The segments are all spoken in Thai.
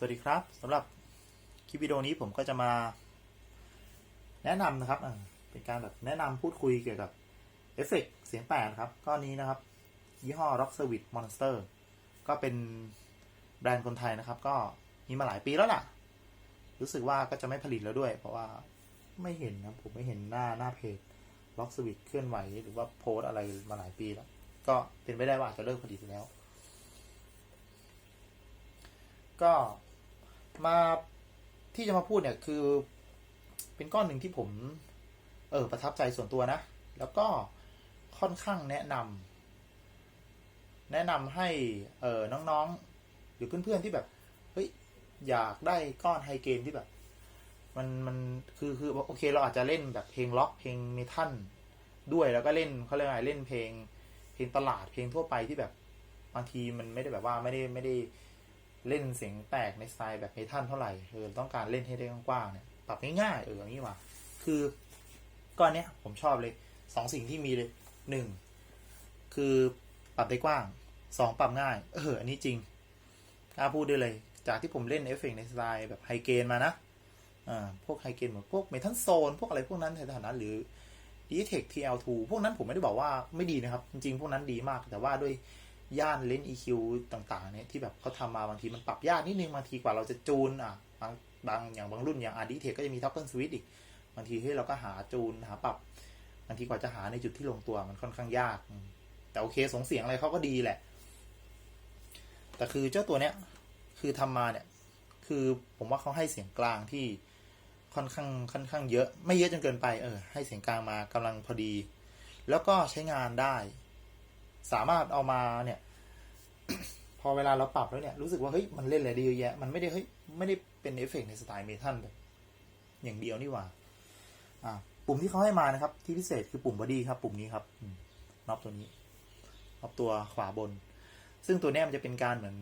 สวัสดีครับสำหรับคลิปวิดีโอนี้ผมก็จะมา แนะนำนะครับเป็นการแบบแนะนำพูดคุยเกี่ยวกับเอฟเฟกเสียงแปลนะครับก้อนนี้นะครับ ยี่ห้อ Rock Service Monster ก็เป็นแบรนด์คนไทยนะครับ ก็มีมาหลายปีแล้วล่ะ รู้สึกว่าก็จะไม่ผลิตแล้วด้วย เพราะว่าไม่เห็นนะผมไม่เห็นหน้าหน้าเพจ Rock Service เคลื่อนไหวหรือว่าโพสอะไรมาหลายปีแล้ว ก็เป็นไม่ได้ว่าอาจจะเลิกผลิตแล้ว ก็ มาที่จะมาพูดเนี่ยคือ เป็นก้อนหนึ่งที่ผม เออ ประทับใจส่วนตัวนะ แล้วก็ค่อนข้างแนะนำแนะนำให้ เออน้องๆ หรือเพื่อนๆที่แบบ เฮ้ย อยากได้ก้อนไฮเกนที่แบบ มันมันคือคือโอเค เราอาจจะเล่นแบบเพลงล็อกเพลงเมทัลด้วยแล้วก็เล่นเขาเรียกว่าเล่นเพลง เพลงตลาดเพลงทั่วไปที่แบบบางทีมันไม่ได้แบบว่าไม่ได้ไม่ได้ เล่นเสียงแตกในสไตล์แบบเมทัลเท่าไหร่เออต้องการเล่นให้ได้กว้างๆเนี่ยปรับง่ายๆเอออย่างนี้ว่าคือก้อนเนี้ยผมชอบเลยสองสิ่งที่มีเลยหนึ่งคือปรับได้กว้างสองปรับง่าย เอออันนี้จริงกล้าพูดได้เลย จากที่ผมเล่นเอฟเฟกในสไตล์แบบไฮเกนมานะอ่าพวกไฮเกนเหมือนพวกเมทัลโซนพวกอะไรพวกนั้นในฐานะหรือ d t e c TL2 พวกนั้นผมไม่ได้บอกว่าไม่ดีนะครับ จริงๆ พวกนั้นดีมากแต่ว่าด้วย ย่านเลนส์ EQ ต่างๆเนี่ยที่แบบเขาทำมาบางทีมันปรับยากนิดนึงบางทีกว่าเราจะจูนอะบางบางอย่างบางรุ่นอย่าง r d t e c ก็จะมีท็อปเปิลสวิตอีกบางทีให้เราก็หาจูนหาปรับบางทีกว่าจะหาในจุดที่ลงตัวมันค่อนข้างยาก แต่โอเคสงเสียงอะไรเขาก็ดีแหละ แต่คือเจ้าตัวเนี้ยคือทำมาเนี่ย คือผมว่าเขาให้เสียงกลางที่ค่อนข้างค่อนข้างเยอะ ไม่เยอะจนเกินไปเออให้เสียงกลางมากำลังพอดี แล้วก็ใช้งานได้ สามารถเอามาเนี่ย พอเวลาเราปรับแล้วเนี่ย รู้สึกว่าเฮ้ยมันเล่นอะไรด้เยอะแยะ มันไม่ได้เฮ้ยไม่ได้เป็นเอฟเฟกต์ในสไตล์เมทัลแบบอย่างเดียวนี่หว่า อ่า ปุ่มที่เขาให้มานะครับ ที่พิเศษคือปุ่มบอดี้ครับ ปุ่มนี้ครับน็อปตัวนี้น็อปตัวขวาบน ซึ่งตัวนี้มันจะเป็นการเหมือน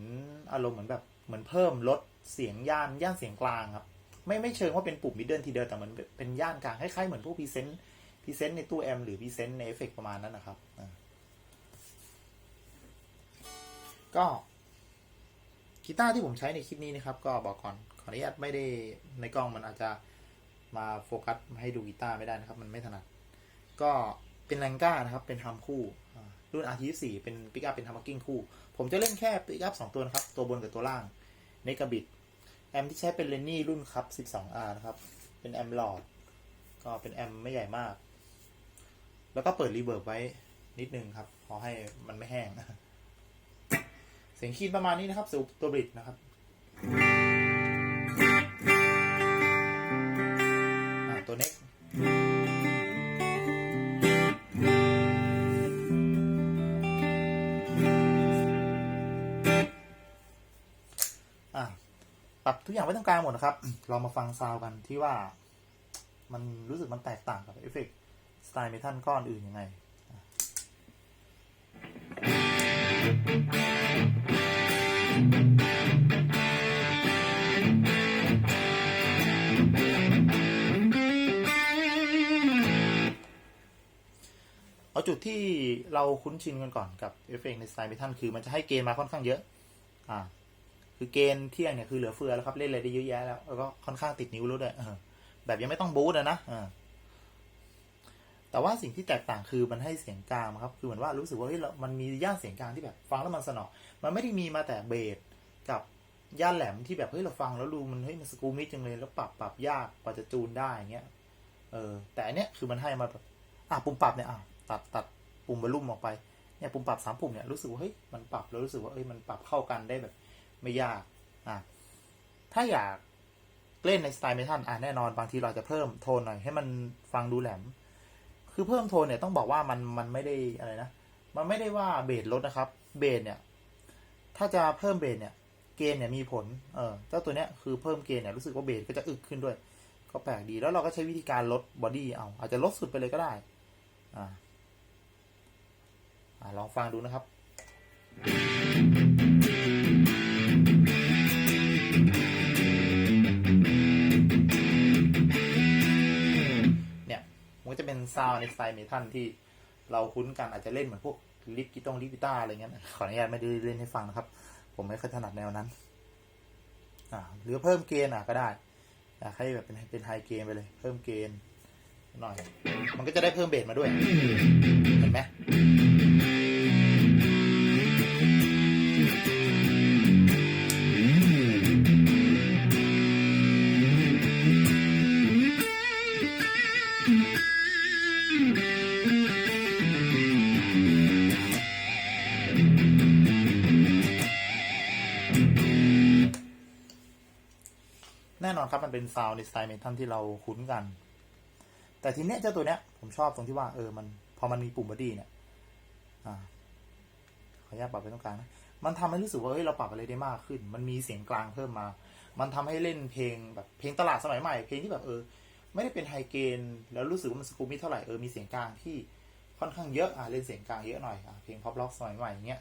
อารมณ์เหมือนแบบเหมือนเพิ่มลดเสียงย่านย่านเสียงกลางครับ ไม่ไม่เชิงว่าเป็นปุ่มมิดเดิลทีเดียวแต่เหมือนเป็นย่านกลางคล้ายๆเหมือนพวกพรีเซนต์พรีเซนต์ในตู้แอมหรือพรีเซนต์ในเอฟเฟกต์ประมาณนั้นนะครับอ่า ก็กีตาร์ที่ผมใช้ในคลิปนี้นะครับ ก็บอกก่อนขออนุญาตไม่ได้ในกล้องมันอาจจะมาโฟกัสให้ดูกีตาร์ไม่ได้นะครับ มันไม่ถนัด ก็เป็นแรงก้านะครับ เป็นทำคู่อ่ารุ่น RT24 เป็นปิกอัพเป็นทำมักกิ้งคู่ ผมจะเล่นแค่ปิกอัพสองตัวนะครับ ตัวบนกับตัวล่างในกระบิดแอมที่ใช้เป็นเลนนี่รุ่นครับ 12R นะครับ เป็นแอมหลอด ก็เป็นแอมไม่ใหญ่มาก แล้วก็เปิดรีเวิร์บไว้นิดนึงครับขอให้มันไม่แห้ง เสียงคีนประมาณนี้นะครับสูบตัวบริดนะครับตัวเน็กอะปรับทุกอย่างไว้ตรงกลางหมดนะครับ เรามาฟังซาวด์กันที่ว่า มันรู้สึกมันแตกต่างกับเอฟเฟกต์สไตล์เมทัลก้อนอื่นยังไง จุดที่เราคุ้นชินกันก่อนกับเอฟเฟกในสไตล์เมทัลคือมันจะให้เกณฑ์มาค่อนข้างเยอะ อ่า คือเกณฑ์เที่ยงเนี่ยคือเหลือเฟือแล้วครับเล่นอะไรได้เยอะแยะแล้วแล้วก็ค่อนข้างติดนิ้วแล้ด้วยเออแบบยังไม่ต้องบูทอะนะแต่ว่าสิ่งที่แตกต่างคือมันให้เสียงกลางครับ คือเหมือนว่ารู้สึกว่าเฮ้ยมันมีย่านเสียงกลางที่แบบฟังแล้วมันสนอมันไม่ได้มีมาแต่เบสกับย่านแหลมที่แบบเฮ้ยเราฟังแล้วดูมันเฮ้ยมันสกูมิดจังเลยแล้วปรับปรับยากกว่าจะจูนได้เงี้ย เออ แต่อันเนี้ยคือมันให้มาแบบอะปุ่มปรับเนี่ยอะ ตัดตัดปุ่มวอลลุ่มออกไปเนี่ยปุ่มปรับสามปุ่มเนี่ยรู้สึกว่าเฮ้ยมันปรับแล้วรู้สึกว่าเอ้ยมันปรับเข้ากันได้แบบไม่ยากอะถ้าอยากเล่นในสไตล์เมทัลอะแน่นอนบางทีเราจะเพิ่มโทนหน่อยให้มันฟังดูแหลม คือเพิ่มโทนเนี่ยต้องบอกว่ามันมันไม่ได้อะไรนะ มันไม่ได้ว่าเบสลดนะครับเบสเนี่ย ถ้าจะเพิ่มเบสเนี่ยเกณฑ์เนี่ยมีผล เออเจ้าตัวเนี้ยคือเพิ่มเกณฑ์เนี่ยรู้สึกว่าเบสก็จะอึกขึ้นด้วย ก็แปลกดี แล้วเราก็ใช้วิธีการลดบอดี้เอา อาจจะลดสุดไปเลยก็ได้ อ่า ลองฟังดูนะครับเนี่ยมันจะเป็นซาวด์ในสไตล์เมทัลที่เราคุ้นกันอาจจะเล่นเหมือนพวกลิฟกิตงลิฟกิต้าอะไรเงี้ยขออนุญาตไม่ได้เล่นให้ฟังนะครับ ผมไม่ค่อยถนัดแนวนั้นอ่าหรือเพิ่มเกณฑ์อะก็ได้อยากให้แบบเป็นเป็นไฮเกณฑ์ไปเลย เพิ่มเกณฑ์หน่อย มันก็จะได้เพิ่มเบสมาด้วย เห็นไหม เป็นซาวด์ในสไตล์เมทัลที่เราคุ้นกัน แต่ทีเนี้ยเจ้าตัวเนี้ยผมชอบตรงที่ว่าเออมันพอมันมีปุ่มบอดี้เนี่ยอ่าขออนุญาตปรับไปตรงกลางนะมันทำให้รู้สึกว่าเฮ้ยเราปรับอะไรได้มากขึ้น มันมีเสียงกลางเพิ่มมา มันทำให้เล่นเพลงแบบเพลงตลาดสมัยใหม่ เพลงที่แบบเออ ไม่ได้เป็นไฮเกนแล้วรู้สึกว่ามันสกูมิเท่าไหร่เออมีเสียงกลางที่ค่อนข้างเยอะอะเล่นเสียงกลางเยอะหน่อยอะเพลงพ็อปล็อกสมัยใหม่อย่างเงี้ย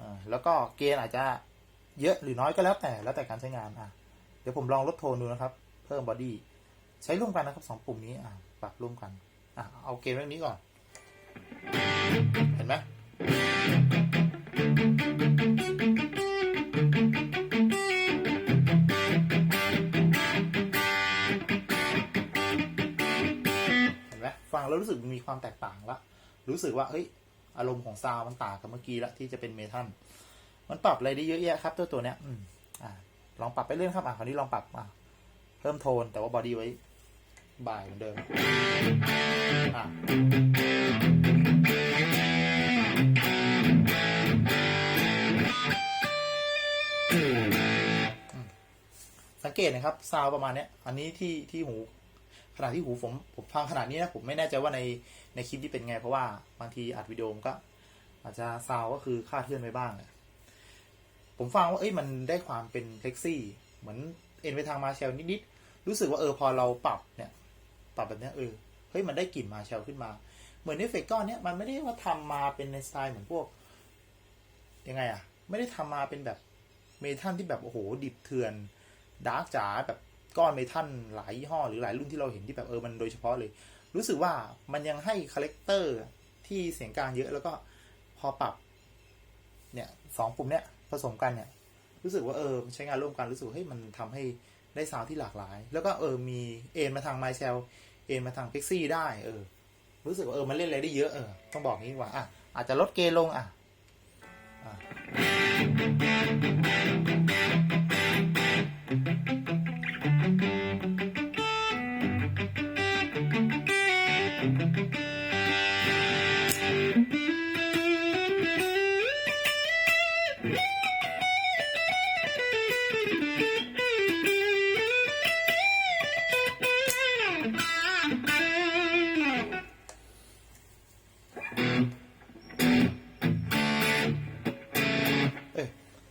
อ่าแล้วก็เกณฑ์อาจจะเยอะหรือน้อยก็แล้วแต่แล้วแต่การใช้งานอะ เดี๋ยวผมลองลดโทนดูนะครับ เพิ่มบอดี้ใช้ร่วมกันนะครับสองปุ่มนี้อะปรับร่วมกันอะเอาเกณฑ์เรื่องนี้ก่อน เห็นไหมเห็นไหมฟังแล้วรู้สึกมีความแตกต่างละรู้สึกว่าเฮ้ยอารมณ์ของซาวมันต่างกับเมื่อกี้ละที่จะเป็นเมทัลมันปรับอะไรได้เยอะแยะครับ ตัวตัวเนี้ย อืมอ่า ลองปรับไปเรื่อยครับอะคราวนี้ลองปรับอะเพิ่มโทนแต่ว่าบอดี้ไว้บ่ายเหมือนเดิมอะสังเกตนะครับซาวประมาณเนี้ยอันนี้ที่ที่หูขณะที่หูผมผมฟังขนาดนี้นะผมไม่แน่ใจว่าในในคลิปที่เป็นไง เพราะว่าบางทีอัดวิดีโอมก็อาจจะซาวก็คือค่าเคลื่อนไปบ้างอะ ผมฟังว่าเอ้ยมันได้ความเป็นเล็กซี่ เหมือนเอ็นไปทางมาเชลนิดๆรู้สึกว่าเออพอเราปรับเนี่ยปรับแบบนี้เออเฮ้ยมันได้กลิ่นมาเชลขึ้นมา เหมือนเอฟเฟกต์ก้อนเนี้ยมันไม่ได้ว่าทำมาเป็นในสไตล์เหมือนพวกยังไงอะไม่ได้ทำมาเป็นแบบเมทัลที่แบบโอ้โหดิบเถื่อนดาร์กจ๋าแบบก้อนเมทัลหลายยี่ห้อหรือหลายรุ่นที่เราเห็นที่แบบเออมันโดยเฉพาะเลย รู้สึกว่ามันยังให้คาแรคเตอร์ที่เสียงกลางเยอะแล้วก็พอปรับเนี่ยสองปุ่มเนี่ย ผสมกันเนี่ย รู้สึกว่าเออใช้งานร่วมกันรู้สึกเฮ้ยมันทำให้ได้ซาวที่หลากหลาย แล้วก็เออมีเอ็นมาทางไมเชลเอ็นมาทางพิกซี่ได้เออ รู้สึกว่าเออมันเล่นอะไรได้เยอะเออต้องบอกนี้ว่าอะอาจจะลดเกลงอะอะ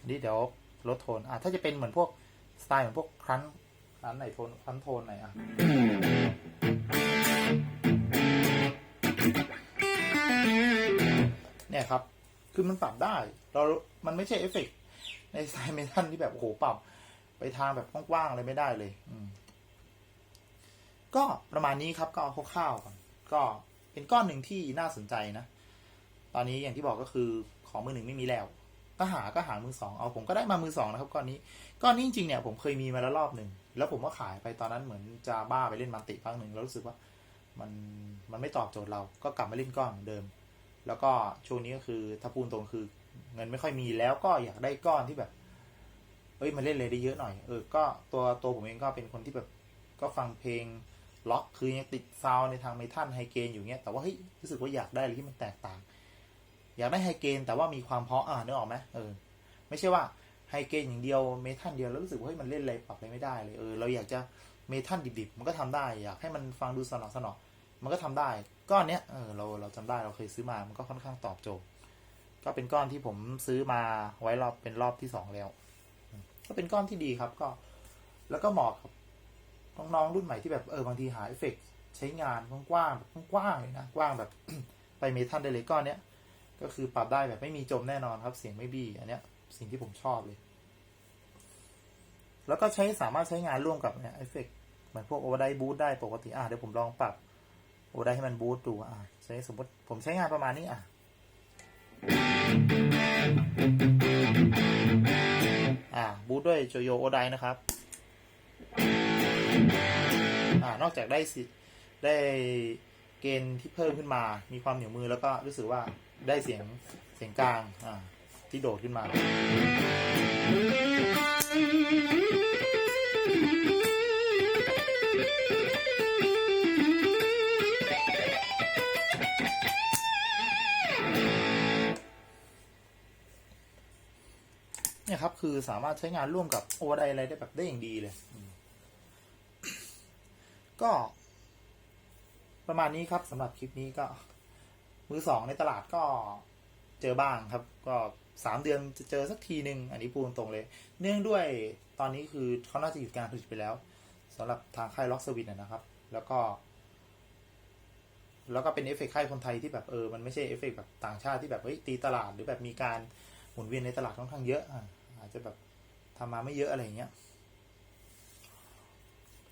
นี่เดี๋ยวลดโทนอะถ้าจะเป็นเหมือนพวกสไตล์เหมือนพวกครันครันไหนโทนครันโทนไหนอะเนี่ยครับ คือมันปรับได้ เรามันไม่ใช่เอฟเฟกในสไตล์เมทัลที่แบบโอ้โหปรับ ไปทางแบบกว้างๆอะไรไม่ได้เลย อืมก็ประมาณนี้ครับก็เอาคร่าวๆก่อนก็เป็นก้อนหนึ่งที่น่าสนใจนะ ตอนนี้อย่างที่บอกก็คือของมือหนึ่งไม่มีแล้ว ก็หาก็หามือสองเอาผมก็ได้มามือสองนะครับก้อนนี้ก้อนนี้จริงๆเนี่ยผมเคยมีมาแล้วรอบหนึ่งแล้วผมก็ขายไปตอนนั้นเหมือนจะบ้าไปเล่นมันติครั้งหนึ่งแล้วรู้สึกว่ามันมันไม่ตอบโจทย์เราก็กลับมาเล่นก้อนเดิม แล้วก็ช่วงนี้ก็คือถ้าพูดตรงคือ เงินไม่ค่อยมีแล้วก็อยากได้ก้อนที่แบบเอ้ยมันเล่นเลยได้เยอะหน่อยเออก็ตัวตัวผมเองก็เป็นคนที่แบบก็ฟังเพลงล็อกคือยังติดซาวในทางเมทัลไฮเกนอยู่เงี้ยแต่ว่าเฮ้ยรู้สึกว่าอยากได้อะไรที่มันแตกต่าง อยากได้ไฮเกนแต่ว่ามีความเพาะอ่านึกออกไหมเออ ไม่ใช่ว่าไฮเกนอย่างเดียวเมทัลเดียวแล้วรู้สึกว่าเฮ้ยมันเล่นอะไรปรับอะไรไม่ได้เลยเออเราอยากจะเมทัลดิบๆมันก็ทำได้อยากให้มันฟังดูสนอสนอมันก็ทำได้ ก้อนเนี้ยเออเราเราจำได้เราเคยซื้อมามันก็ค่อนข้างตอบโจทย์ก็เป็นก้อนที่ผมซื้อมาไว้รอบเป็นรอบที่สองแล้ว ก็เป็นก้อนที่ดีครับก็ แล้วก็เหมาะกับน้องๆรุ่นใหม่ที่แบบเออบางทีหาเอฟเฟกใช้งานกว้างๆกว้างๆเลยนะกว้างแบบไปเมทัลได้เลยก้อนเนี้ย ก็คือปรับได้แบบไม่มีจมแน่นอนครับ เสียงไม่บี้อันเนี้ย สิ่งที่ผมชอบเลย แล้วก็ใช้สามารถใช้งานร่วมกับเนี่ยเอฟเฟกต์เหมือนพวกโอเวอร์ไดบูทได้ปกติอะเดี๋ยวผมลองปรับโอได้ให้มันบูตดูอะใช้สมมติผมใช้งานประมาณนี้อะอ่าบูตดด้วยโจโยโอไดนะครับอ่านอกจากได้สิได้เกณฑ์ที่เพิ่มขึ้นมา มีความเหนียวมือแล้วก็รู้สึกว่า ได้เสียงเสียงกลางอ่าที่โดดขึ้นมา เนี่ยครับ คือสามารถใช้งานร่วมกับโอไดอะไรได้แบบได้อย่างดีเลย ก็ประมาณนี้ครับสำหรับคลิปนี้ก็ มือสองในตลาดก็เจอบ้างครับ ก็สามเดือนจะเจอสักทีหนึ่งอันนี้พูดตรงเลย เนื่องด้วยตอนนี้คือเขาน่าจะหยุดการผลิตไปแล้วสำหรับทางค่ายล็อกเซอร์วิสนะครับ แล้วก็ แล้วก็เป็นเอฟเฟกค่ายคนไทยที่แบบเออมันไม่ใช่เอฟเฟกแบบต่างชาติที่แบบเฮ้ยตีตลาดหรือแบบมีการหมุนเวียนในตลาดค่อนข้างเยอะอาจจะแบบทำมาไม่เยอะอะไรเงี้ย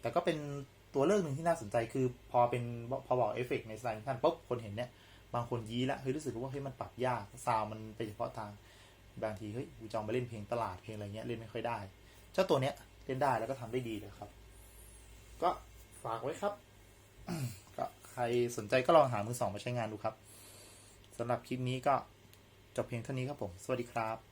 แต่ก็เป็นตัวเลือกหนึ่งที่น่าสนใจคือพอเป็นพอบอกเอฟเฟกในสไตล์ท่านปุ๊บคนเห็นเนี่ย บางคนยี้ละเฮ้ยรู้สึกว่าเฮ้ยมันปรับยากซาวมันไปเฉพาะทางบางทีเฮ้ยกูจองไปเล่นเพลงตลาดเพลงอะไรเงี้ยเล่นไม่ค่อยได้ เจ้าตัวเนี้ยเล่นได้แล้วก็ทำได้ดีเลยครับ ก็ฝากไว้ครับก็ใครสนใจก็ลองหามือสองมาใช้งานดูครับสำหรับคลิปนี้ก็จบเพียงเท่านี้ครับผม สวัสดีครับ